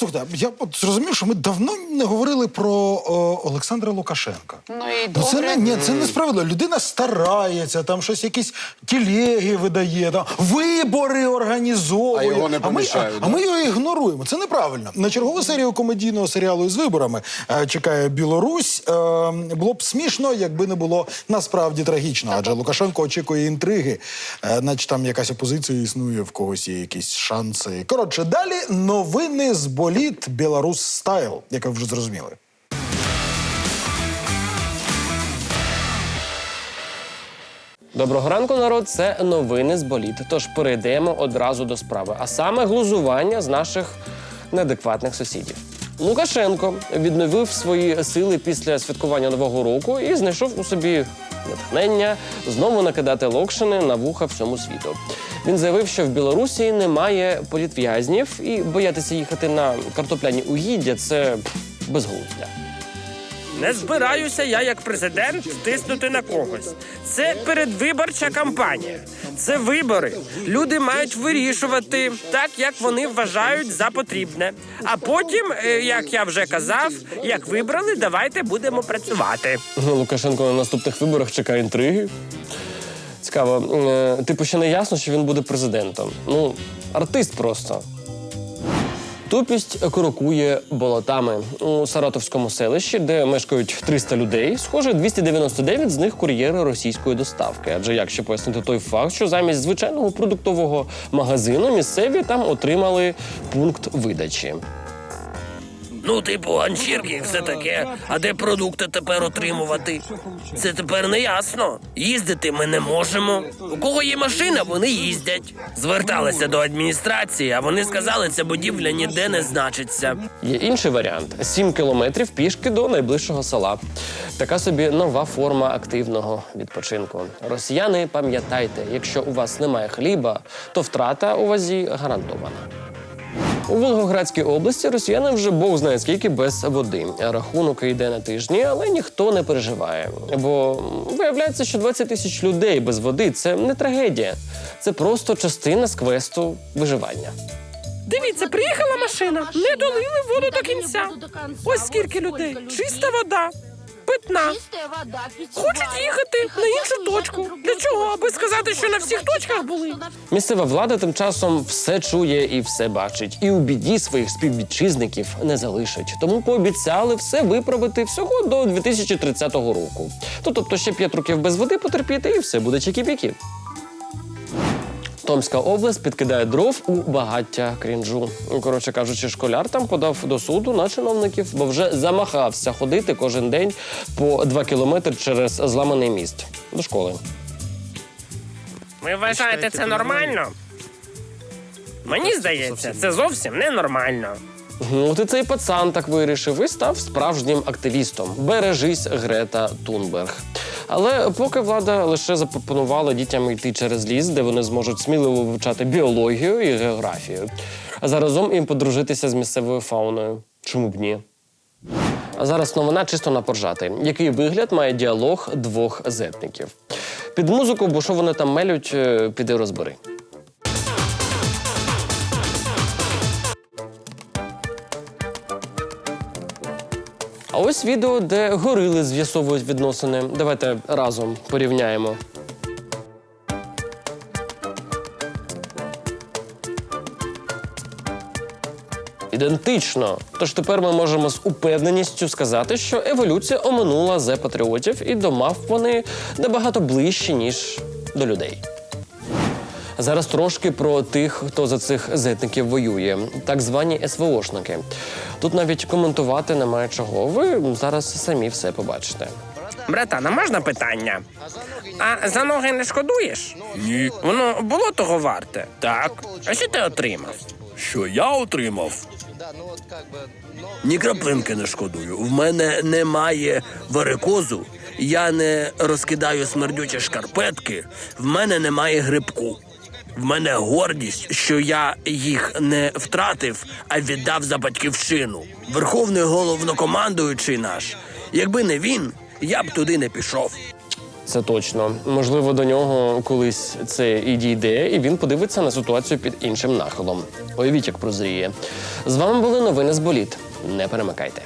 слухайте, я от зрозумів, що ми давно не говорили про о, Олександра Лукашенка. Ну і Ну, це не, ні, це несправедливо. Людина старається, там щось якісь тілеги видає, там вибори організовує. А його не ми, помічають, а, а ми його ігноруємо. Це неправильно. На чергову серію комедійного серіалу із виборами е, чекає Білорусь. Е, було б смішно, якби не було насправді трагічно. Адже Лукашенко очікує інтриги, е, наче там якась опозиція існує, в когось є якісь шанси. Коротше, далі новини з боліт Білорус Стайл, як ви вже зрозуміли. Доброго ранку, народ. Це новини з боліт. Тож перейдемо одразу до справи, а саме глузування з наших неадекватних сусідів. Лукашенко відновив свої сили після святкування нового року і знайшов у собі натхнення знову накидати локшини на вуха всьому світу. Він заявив, що в Білорусі немає політв'язнів, і боятися їхати на картопляні угіддя це безглуздя. Не збираюся я як президент втиснути на когось. Це передвиборча кампанія. Це вибори. Люди мають вирішувати так, як вони вважають за потрібне. А потім, е, як я вже казав, як вибрали, давайте будемо працювати. Лукашенко на наступних виборах чекає інтриги. Цікаво, е, типу, ще не ясно, що він буде президентом. Ну, артист просто. Тупість крокує болотами у Саратовському селищі, де мешкають 300 людей. Схоже, 299 з них кур'єри російської доставки. Адже як ще пояснити той факт, що замість звичайного продуктового магазину місцеві там отримали пункт видачі. Ну, типу, ганчірки і все таке. А де продукти тепер отримувати? Це тепер не ясно. Їздити ми не можемо. У кого є машина, вони їздять. Зверталися до адміністрації, а вони сказали, ця будівля ніде не значиться. Є інший варіант: 7 кілометрів пішки до найближчого села. Така собі нова форма активного відпочинку. Росіяни, пам'ятайте, якщо у вас немає хліба, то втрата у вазі гарантована. У Волгоградській області росіяни вже Бог знає скільки без води. Рахунок йде на тижні, але ніхто не переживає. Бо виявляється, що 20 тисяч людей без води це не трагедія, це просто частина з квесту виживання. Дивіться, приїхала машина, не долили воду до кінця. Ось скільки людей. Чиста вода, питна. Хочуть їхати на іншу точку. Для чого? Аби сказати, що на всіх точках були. Місцева влада тим часом все чує і все бачить, і у біді своїх співвітчизників не залишить. Тому пообіцяли все виправити всього до 2030 року. То, тобто ще 5 років без води потерпіти, і все буде чікі-пікі. Томська область підкидає дров у багаття крінжу. Коротше кажучи, школяр там подав до суду на чиновників, бо вже замахався ходити кожен день по 2 кілометри через зламаний міст до школи. Ви вважаєте це нормально? Мені здається, це зовсім ненормально. Ну, і цей пацан так вирішив і став справжнім активістом. Бережись Грета Тунберг. Але поки влада лише запропонувала дітям йти через ліс, де вони зможуть сміливо вивчати біологію і географію, а заразом їм подружитися з місцевою фауною. Чому б ні? А зараз новина чисто на поржати. Який вигляд має діалог двох зетників? Під музику, бо що вони там мелють, е, піди розбери. Ось відео, де горили з'ясовують відносини. Давайте разом порівняємо. Ідентично. Тож тепер ми можемо з упевненістю сказати, що еволюція оминула зе патріотів і до мав вони набагато ближчі, ніж до людей. Зараз трошки про тих, хто за цих зетників воює, так звані СВОшники. Тут навіть коментувати немає чого. Ви зараз самі все побачите. Братана, можна питання? А за ноги не шкодуєш? Ні. Воно було того варте? Так. А що ти отримав? Що я отримав? Ні краплинки не шкодую. В мене немає варикозу, я не розкидаю смердючі шкарпетки, в мене немає грибку. В мене гордість, що я їх не втратив, а віддав за батьківщину. Верховний головнокомандуючий наш. Якби не він, я б туди не пішов. Це точно. Можливо, до нього колись це і дійде, і він подивиться на ситуацію під іншим нахилом. Уявіть, як прозріє. З вами були новини з боліт. Не перемикайте.